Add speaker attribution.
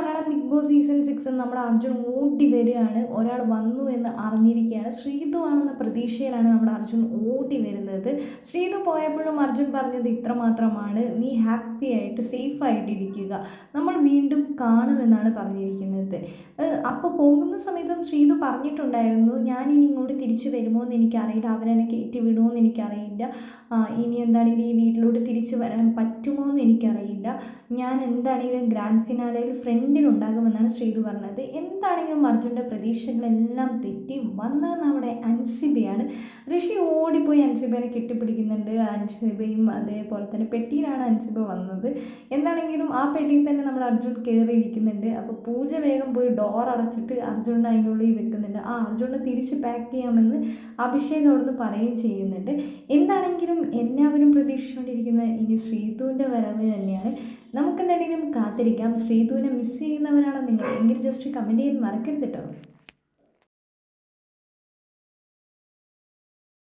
Speaker 1: para mí Bigg Boss season six നമ്മുടെ അർജുൻ ഓടി വരികയാണ്. ഒരാൾ വന്നു എന്ന് അറിഞ്ഞിരിക്കുകയാണ്. ശ്രീതു ആണെന്ന പ്രതീക്ഷയിലാണ് നമ്മുടെ അർജുൻ ഓടി വരുന്നത്. ശ്രീതു പോയപ്പോഴും അർജുൻ പറഞ്ഞത് ഇത്ര മാത്രമാണ് നീ ഹാപ്പി ആയിട്ട് സേഫ് ആയിട്ട് ഇരിക്കുക നമ്മൾ വീണ്ടും കാണുമെന്നാണ് പറഞ്ഞിരിക്കുന്നത്. അപ്പോൾ പോകുന്ന സമയത്തും ശ്രീതു പറഞ്ഞിട്ടുണ്ടായിരുന്നു ഞാൻ ഇനി ഇങ്ങോട്ട് തിരിച്ചു വരുമോ എന്ന് എനിക്കറിയില്ല. അവരെന്നെ കയറ്റി വിടുമോ എന്ന് എനിക്കറിയില്ല. ഇനി എന്താണ് ഇനി ഈ വീട്ടിലോട്ട് തിരിച്ചു വരാൻ പറ്റുമോ എന്ന് എനിക്കറിയില്ല. ഞാൻ എന്താണെങ്കിലും ഗ്രാൻഡ് ഫിനാലയിൽ ഫ്രണ്ടിലുണ്ടാകുമെന്നാണ് ശ്രീതു പറഞ്ഞത്. എന്താണെങ്കിലും അർജുന്റെ പ്രതീക്ഷകളെല്ലാം തെറ്റി വന്നത് നമ്മുടെ അൻസിബയാണ്. ഋഷി ഓടിപ്പോയി അൻസിബേനെ കെട്ടിപ്പിടിക്കുന്നുണ്ട്. അൻസിബയും അതേപോലെ തന്നെ പെട്ടിയിലാണ് അൻസിബ വന്നത്. എന്താണെങ്കിലും ആ പെട്ടിയിൽ തന്നെ നമ്മൾ അർജുൻ കയറിയിരിക്കുന്നുണ്ട്. അപ്പോൾ പൂജ വേഗം പോയി ഡോർ അടച്ചിട്ട് അർജുനെ അതിനുള്ളിൽ വെക്കുന്നുണ്ട്. ആ അർജുനെ തിരിച്ച് പാക്ക് ചെയ്യാമെന്ന് അഭിഷേക് അവിടുന്ന് പറയുകയും ചെയ്യുന്നുണ്ട്. എന്താണെങ്കിലും എല്ലാവരും പ്രതീക്ഷിച്ചുകൊണ്ടിരിക്കുന്ന ഇനി ശ്രീതുവിന്റെ വരവ് തന്നെയാണ്. നമുക്കെന്താണെങ്കിലും കാത്തിരിക്കാം. ശ്രീതുവിനെ മിസ് ചെയ്യുന്നവരാണോ നിങ്ങൾ? എങ്കിൽ ജസ്റ്റ് കമന്റ് ചെയ്യാൻ മറക്കരുത് കേട്ടോ